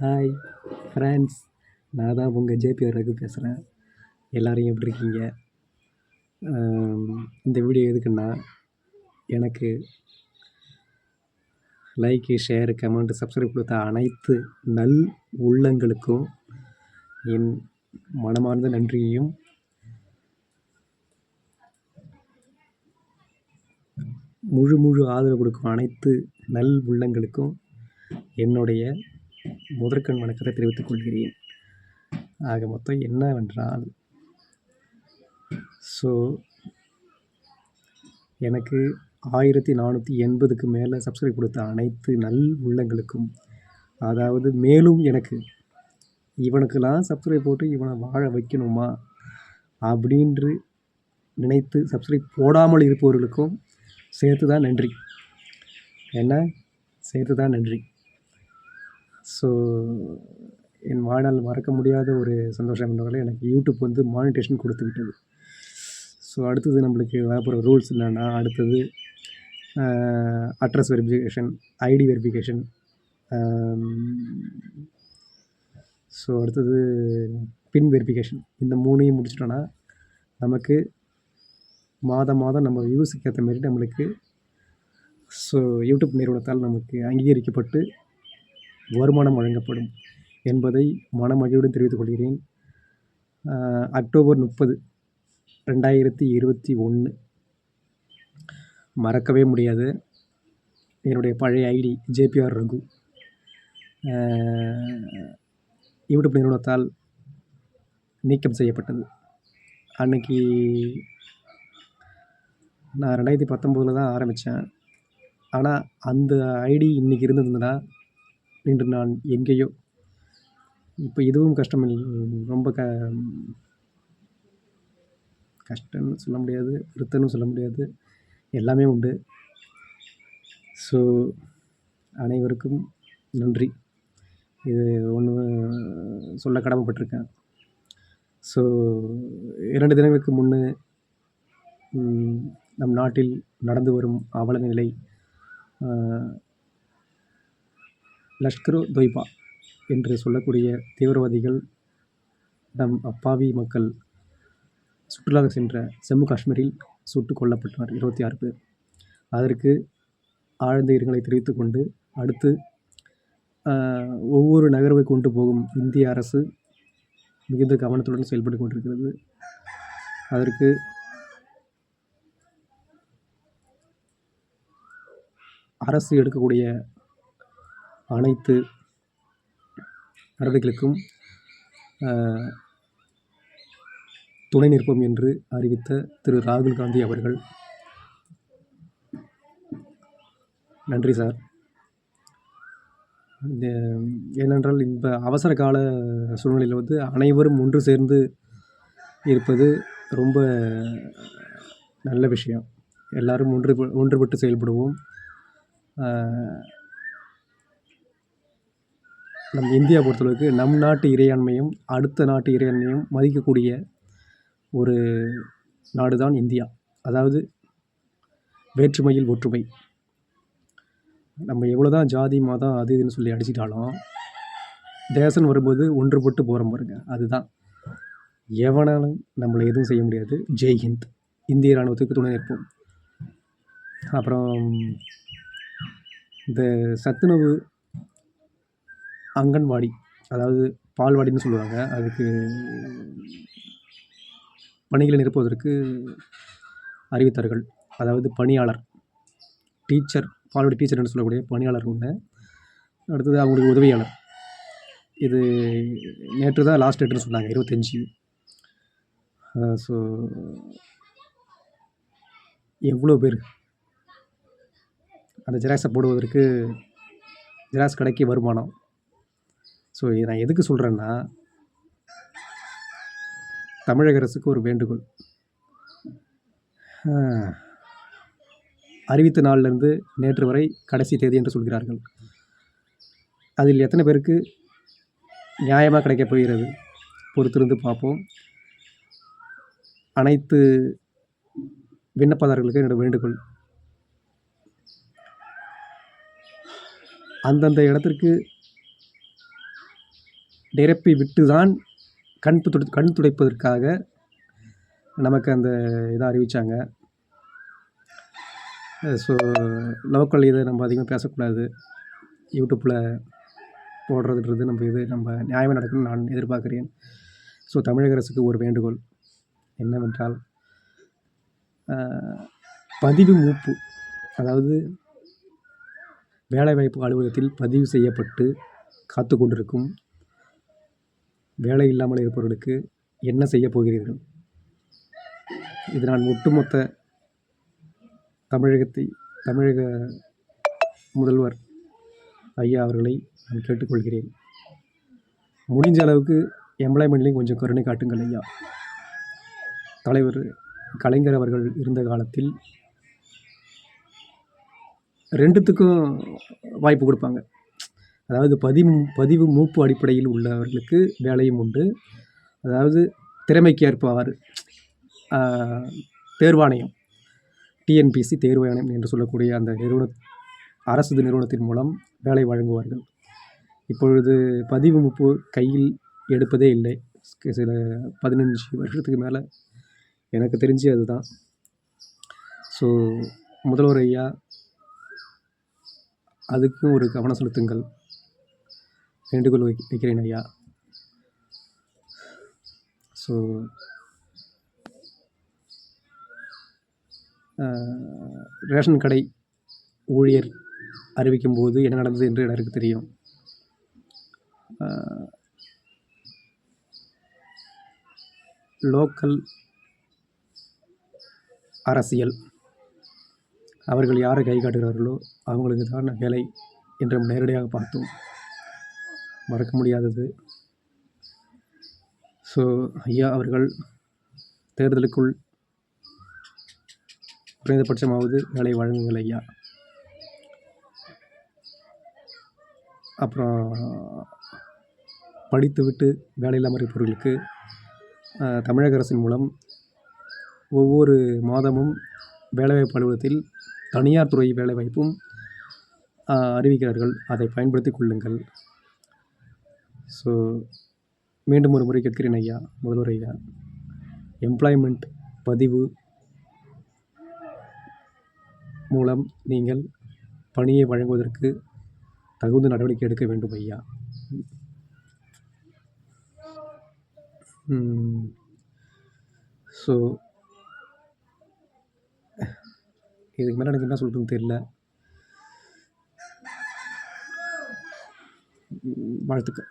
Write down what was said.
Hi friends நான் தான் உங்கள் ஜேபி ரகு பேசுகிறேன் எல்லோரும் எப்படி இருக்கீங்க? இந்த வீடியோ எதுக்குன்னா எனக்கு லைக்கு ஷேரு கமெண்ட் சப்ஸ்கிரைப் கொடுத்த அனைத்து நல் உள்ளங்களுக்கும் என் மனமார்ந்த நன்றியையும் முழு முழு ஆதரவு கொடுக்கும் அனைத்து நல் உள்ளங்களுக்கும் என்னுடைய முதற்கண் வணக்கத்தை தெரிவித்துக் கொள்கிறேன். ஆக மொத்தம் என்னவென்றால் ஸோ எனக்கு ஆயிரத்தி நானூற்றி எண்பதுக்கு மேலே சப்ஸ்கிரைப் கொடுத்த அனைத்து நல் உள்ளங்களுக்கும் அதாவது மேலும் எனக்கு இவனுக்கெல்லாம் சப்ஸ்கிரைப் போட்டு இவனை வாழ வைக்கணுமா அப்படின்று நினைத்து சப்ஸ்கிரைப் போடாமல் இருப்பவர்களுக்கும் சேர்த்து தான் நன்றி. என்ன? சேர்த்து தான் நன்றி. ஸோ என் வாழ்நாள் மறக்க முடியாத ஒரு சந்தோஷம் என்னவென்றால் எனக்கு யூடியூப் வந்து மானிட்டேஷன் கொடுத்து விட்டது ஸோ அடுத்தது நம்மளுக்கு வரப்போகிற ரூல்ஸ் என்னென்னா அடுத்தது address verification ID verification so அடுத்தது பின் வெரிஃபிகேஷன் இந்த மூணையும் முடிச்சிட்டோன்னா நமக்கு மாதம் மாதம் நம்ம வியூஸுக்கு ஏற்ற மாரி நம்மளுக்கு ஸோ யூடியூப் நிறுவனத்தால் நமக்கு அங்கீகரிக்கப்பட்டு வருமானம் வழங்கப்படும் என்பதை மனமகிழ்வுடன் தெரிவித்துக் கொள்கிறேன். அக்டோபர் முப்பது ரெண்டாயிரத்தி இருபத்தி ஒன்று மறக்கவே முடியாது. என்னுடைய பழைய ஐடி ஜேபிஆர் ரகு. யூடியூப் நிறுவனத்தால் நீக்கம் செய்யப்பட்டது. அன்னைக்கு நான் ரெண்டாயிரத்தி பத்தொம்போதில் தான் ஆரம்பித்தேன். ஆனால் அந்த ஐடி இன்றைக்கி இருந்ததுன்னா இன்று நான் எங்கேயோ இப்போ இதுவும் கஷ்டம் ரொம்ப க கஷ்டம்னு சொல்ல முடியாது வருத்தம்னு சொல்ல முடியாது. எல்லாமே உண்டு. ஸோ அனைவருக்கும் நன்றி. இது ஒன்று சொல்ல கடமைப்பட்டிருக்கேன். ஸோ இரண்டு தினங்களுக்கு முன்னே நம் நாட்டில் நடந்து வரும் அவல நிலை லஷ்கர் தொய்பா என்று சொல்லக்கூடிய தீவிரவாதிகள் நம் அப்பாவி மக்கள் சுற்றுலாக சென்ற ஜம்மு காஷ்மீரில் சுட்டு கொல்லப்பட்டனர் இருபத்தி ஆறு பேர். அதற்கு ஆழ்ந்த இரங்கலை தெரிவித்து கொண்டு அடுத்து ஒவ்வொரு நகர்வை கொண்டு போகும் இந்திய அரசு மிகுந்த கவனத்துடன் செயல்பட்டு கொண்டிருக்கிறது. அதற்கு அரசு எடுக்கக்கூடிய அனைத்து நடவடிக்கைகளுக்கும் துணை நிற்போம் என்று அறிவித்த திரு. ராகுல் காந்தி அவர்கள். நன்றி சார். ஏனென்றால் இந்த அவசர கால சூழ்நிலையில் வந்து அனைவரும் ஒன்று சேர்ந்து இருப்பது ரொம்ப நல்ல விஷயம். எல்லோரும் ஒன்று ஒன்றுபட்டு செயல்படுவோம். நம் இந்தியா பொறுத்தளவுக்கு நம் நாட்டு இறையாண்மையும் அடுத்த நாட்டு இறையாண்மையும் மதிக்கக்கூடிய ஒரு நாடு தான் இந்தியா. அதாவது வேற்றுமையில் ஒற்றுமை. நம்ம எவ்வளோ தான் ஜாதி மதம் அது இதுன்னு சொல்லி அடிச்சிட்டாலும் தேசம் வரும்போது ஒன்றுபட்டு போகிறோம் பாருங்க அதுதான். எவனாலும் நம்மளை எதுவும் செய்ய முடியாது. ஜெய்ஹிந்த் இந்திய இராணுவத்துக்கு துணை நிற்போம். அப்புறம் இந்த சத்துணவு அங்கன்வாடி அதாவது பால்வாடின்னு சொல்லுவாங்க. அதுக்கு பணிகளை நிரப்புவதற்கு அறிவித்தார்கள். அதாவது பணியாளர் டீச்சர் பால்வாடி டீச்சர் என்று சொல்லக்கூடிய பணியாளர் ஒன்று அடுத்தது அவங்களுக்கு உதவியாளர். இது நேற்று தான் லாஸ்ட் டேட்டுன்னு சொன்னாங்க இருபத்தஞ்சி. ஸோ எவ்வளோ பேர்? அந்த ஜெராக்ஸை போடுவதற்கு ஜெராக்ஸ் கடைக்கு வருமானம். ஸோ இதை நான் எதுக்கு சொல்கிறேன்னா தமிழக அரசுக்கு ஒரு வேண்டுகோள். அறிவித்த நாளிலிருந்து நேற்று வரை கடைசி தேதி என்று சொல்கிறார்கள். அதில் எத்தனை பேருக்கு நியாயமாக கிடைக்கப் போகிறது பொறுத்திருந்து பார்ப்போம். அனைத்து விண்ணப்பதாரர்களுக்கு என்னோடய வேண்டுகோள். அந்தந்த இடத்திற்கு நிரப்பி விட்டு தான் கண் துடை கண் துடைப்பதற்காக நமக்கு அந்த இதை அறிவித்தாங்க ஸோ லோக்கல் இதை நம்ம அதிகமாக பேசக்கூடாது. யூடியூப்பில் போடுறதுன்றது நம்ம இது நம்ம நியாயமாக நடக்கணும்னு நான் எதிர்பார்க்குறேன். ஸோ தமிழக அரசுக்கு ஒரு வேண்டுகோள். என்னவென்றால் பதிவு மூப்பு அதாவது வேலைவாய்ப்பு அலுவலகத்தில் பதிவு செய்யப்பட்டு காத்து கொண்டிருக்கும் வேலை இல்லாமல் இருப்பவர்களுக்கு என்ன செய்ய போகிறீர்கள்? இது நான் ஒட்டுமொத்த தமிழகத்தை தமிழக முதல்வர் ஐயா அவர்களை நான் கேட்டுக்கொள்கிறேன். முடிஞ்ச அளவுக்கு எம்ப்ளாய்மெண்ட்லேயும் கொஞ்சம் கருணை காட்டுங்கள் ஐயா. தலைவர் கலைஞர் அவர்கள் இருந்த காலத்தில் ரெண்டுத்துக்கும் வாய்ப்பு கொடுப்பாங்க. அதாவது பதிவு பதிவு மூப்பு அடிப்படையில் உள்ளவர்களுக்கு வேலையும் உண்டு. அதாவது திறமைக்கு ஏற்பவாறு தேர்வாணையம் டிஎன்பிசி தேர்வாணையம் என்று சொல்லக்கூடிய அந்த நிறுவன அரசு நிறுவனத்தின் மூலம் வேலை வழங்குவார்கள். இப்பொழுது பதிவு மூப்பு கையில் எடுப்பதே இல்லை. சில பதினஞ்சு வருஷத்துக்கு மேலே எனக்கு தெரிஞ்சு அதுதான். ஸோ முதல்வர் ஐயா அதுக்கும் ஒரு கவனம் செலுத்துங்கள். வேண்டுகோள் வைக்கிறேன் ஐயா. ஸோ ரேஷன் கடை ஊழியர் அறிவிக்கும் போது என்ன நடந்தது என்று எனக்கு தெரியும். லோக்கல் அரசியல். அவர்கள் யாரை கை காட்டுகிறார்களோ அவங்களுக்கு தான் வேலை என்று நேரடியாக பார்த்தோம். மறக்க முடியாதது. ஸோ ஐயா அவர்கள் தேர்தலுக்குள் குறைந்தபட்சமாவது வேலை வழங்குங்கள் ஐயா. அப்புறம் படித்துவிட்டு வேலை இல்லாமல் இருப்பவர்களுக்கு தமிழக அரசின் மூலம் ஒவ்வொரு மாதமும் வேலைவாய்ப்பு அலுவலகத்தில் தனியார் துறை வேலைவாய்ப்பும் அறிவிக்கிறார்கள். அதை பயன்படுத்தி கொள்ளுங்கள். ஸோ மீண்டும் ஒரு முறை கேட்கிறேன் ஐயா முதல்வர் ஐயா. எம்ப்ளாய்மெண்ட் பதிவு மூலம் நீங்கள் பணியை வழங்குவதற்கு தகுந்த நடவடிக்கை எடுக்க வேண்டும் ஐயா. ஸோ இதுக்கு மேலே எனக்கு என்ன சொல்கிறதுன்னு தெரியல. வாழ்த்துக்கள்.